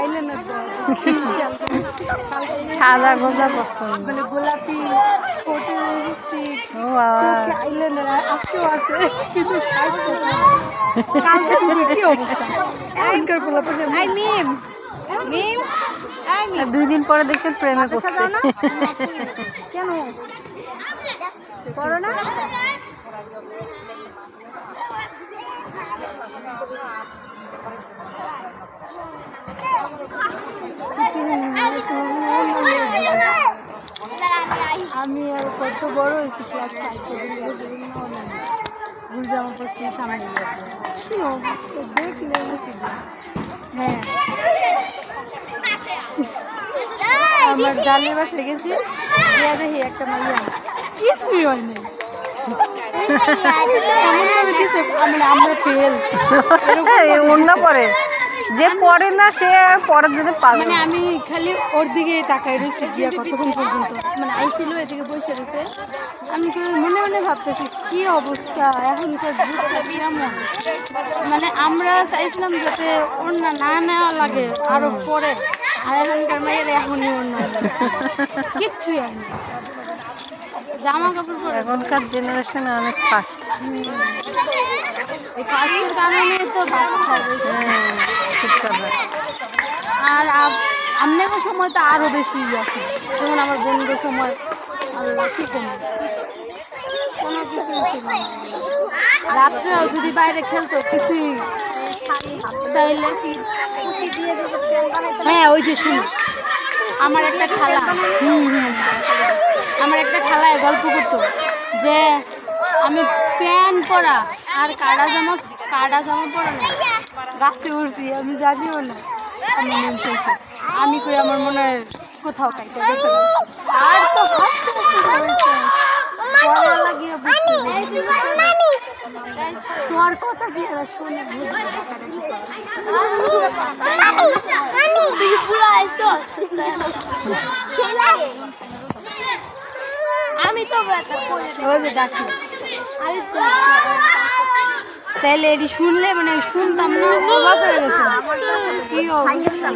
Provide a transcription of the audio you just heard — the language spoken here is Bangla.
সাদা গোজা পছন্দ। মানে গোলাপি আজকেও আছে কিন্তু কি অবস্থা। দুই দিন পরে দেখছেন প্রেমে কেন? করো আমি আর কত বড় হয়েছি ভুল জামা পড়ছি, সামনে দেখলে হ্যাঁ। আমার জালের বাসায় গেছি দেখি একটা মাইয়া। মানে আমরা ফেল অন্য পরে। যে পড়ে না সে পরের দিনে পাবে মানে না। আমি খালি ওর দিকে তাকাই রয়েছি গিয়া কতক্ষণ পর্যন্ত। মানে আইছিল এদিকে বসে রয়েছে। আমি তো মনে মনে ভাবতেছি কি অবস্থা? এখনকার যুগটা কেমন? মানে আমরা চাইছিলাম যাতে ওর না না নেওয়া লাগে আরও পরে। আর এখনকার মেয়ের এখনই ওর না কিচ্ছুই না। জামা কাপড় পরে। এখনকার জেনারেশন অনেক ফাস্ট এই ফাস্টের কারণে তো বাস কথা আর আপনাদের সময় তো আরও বেশি আছে। যেমন আমার বন্ধুর সময় আল্লাহ কি কমে কোনো না। যদি বাইরে খেলতো, কিছুই তাইলে হ্যাঁ ওই যে শুনুন আমার একটা খালা, হুম হুম আমার একটা খালায় গল্প করতো যে আমি প্যান্ট পরা আর কাটা জামা কাটা জামা পরা না। গাছে উঠছি আমি জানিও না। আমি মন চাইছে, আমি কই আমার মনে হয় কোথাও আর তো তোর কথা শুনে তুই পুরো আমি তো ডাকি তাইলে এটি শুনলে মানে শুনতাম না অবাক হয়ে গেছে কি অবস্থা?